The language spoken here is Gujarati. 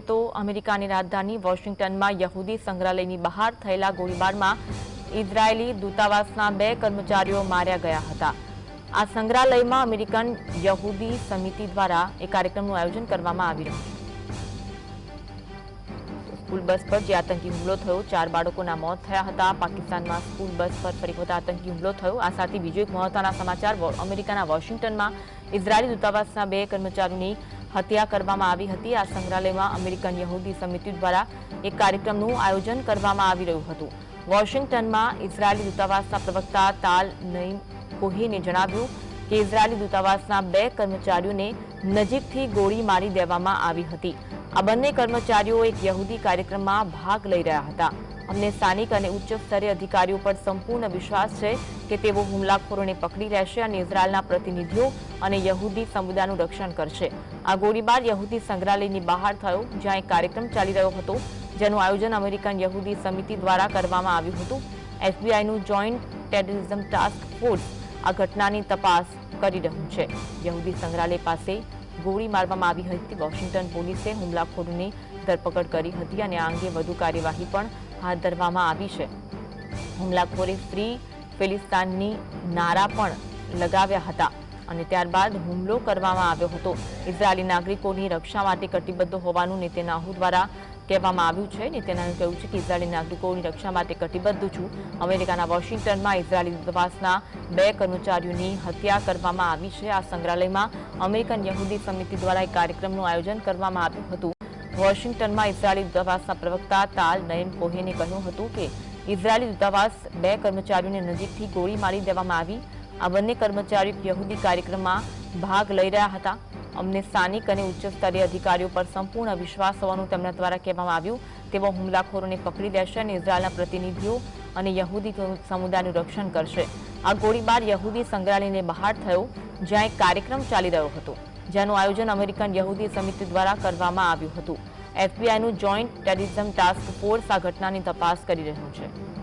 તો અમેરિકાની રાજધાની વોશિંગ્ટનમાં યહૂદી સંગ્રહાલયની બહાર થયેલા ગોળીબારમાં ઇઝરાયેલી દૂતાવાસના બે કર્મચારીઓ માર્યા ગયા હતા. આ સંગ્રહાલયમાં અમેરિકન યહૂદી સમિતિ દ્વારા એક કાર્યક્રમનું આયોજન કરવામાં આવી રહ્યું સ્કૂલ બસ પર જે આતંકી હુમલો થયો, ચાર બાળકોના મોત થયા હતા. પાકિસ્તાનમાં સ્કૂલ બસ પર ફરી વખત આતંકી હુમલો થયો. આ સાથે બીજો એક મહત્વના સમાચાર અમેરિકાના વોશિંગ્ટનમાં ઇઝરાયેલી દૂતાવાસના બે કર્મચારીઓની હત્યા કરવામાં આવી હતી. આ સંગ્રહાલયમાં અમેરિકન યહૂદી સમિતિ દ્વારા એક કાર્યક્રમનું આયોજન કરવામાં આવી રહ્યું હતું. વોશિંગ્ટનમાં ઇઝરાયેલી દૂતાવાસના પ્રવક્તા તાલ નઈમ કોહીને જણાવ્યું કે ઇઝરાયેલી દૂતાવાસના બે કર્મચારીઓને નજીકથી ગોળી મારી દેવામાં આવી હતી. આ બંને કર્મચારીઓ એક યહૂદી કાર્યક્રમમાં ભાગ લઈ રહ્યા હતા. અમને સ્થાનિક અને ઉચ્ચ સ્તરે અધિકારીઓ પર સંપૂર્ણ વિશ્વાસ છે કે તેઓ હુમલાખોરોને પકડી રહેશે અને ઇઝરાયલના પ્રતિનિધિઓ અને યહૂદી સમુદાયનું રક્ષણ કરશે. આ ગોળીબાર યહૂદી સંગ્રહાલયની બહાર થયો, જ્યાં એક કાર્યક્રમ ચાલી રહ્યો હતો, જેનું આયોજન અમેરિકન યહૂદી સમિતિ દ્વારા કરવામાં આવ્યું હતું. એફબીઆઈનું જોઈન્ટ ટેરરિઝમ ટાસ્ક ફોર્સ આ ઘટનાની તપાસ કરી રહ્યું છે. યહૂદી સંગ્રહાલય પાસે ગોળી મારવામાં આવી હતી. વોશિંગ્ટન પોલીસે હુમલાખોરોની ધરપકડ કરી હતી અને આ અંગે વધુ કાર્યવાહી પણ હાથ ધરવામાં આવી છે. હુમલાખોરે ફ્રી ફિલિસ્તાનની નારા પણ લગાવ્યા હતા અને ત્યારબાદ હુમલો કરવામાં આવ્યો હતો. ઇઝરાયેલી નાગરિકોની રક્ષા માટે કટિબદ્ધ હોવાનું નેતન્યાહુ દ્વારા કહેવામાં આવ્યું છે. નેતન્યાહુએ કહ્યું છે કે ઇઝરાયેલી નાગરિકોની રક્ષા માટે કટિબદ્ધ છું. અમેરિકાના વોશિંગ્ટનમાં ઇઝરાયેલી દૂતાવાસના બે કર્મચારીઓની હત્યા કરવામાં આવી છે. આ સંગ્રહાલયમાં અમેરિકન યહૂદી સમિતિ દ્વારા એક કાર્યક્રમનું આયોજન કરવામાં આવ્યું હતું. વોશિંગ્ટનમાં ઇઝરાયેલી દૂતાવાસના પ્રવક્તા તાલ નયમ કોહેને કહ્યું હતું કે ઇઝરાયેલી દૂતાવાસ બે કર્મચારીઓને નજીકથી ગોળી મારી દેવામાં આવી. આ બંને કર્મચારીઓ યહૂદી કાર્યક્રમમાં ભાગ લઈ રહ્યા હતા. અમને સ્થાનિક અને ઉચ્ચ સ્તરીય અધિકારીઓ પર સંપૂર્ણ વિશ્વાસ હોવાનું તેમના દ્વારા કહેવામાં આવ્યું. તેઓ હુમલાખોરોને પકડી લેશે અને ઇઝરાયેલના પ્રતિનિધિઓ અને યહૂદી સમુદાયનું રક્ષણ કરશે. આ ગોળીબાર યહૂદી સંગ્રહાલયને બહાર થયો, જ્યાં એક કાર્યક્રમ ચાલી રહ્યો હતો. જેનું આયોજન અમેરિકન યહૂદી સમિતિ દ્વારા કરવામાં આવ્યું હતું. એફબીઆઈનું જોઈન્ટ ટેરરિઝમ ટાસ્ક ફોર્સ આ ઘટનાની તપાસ કરી રહ્યું છે.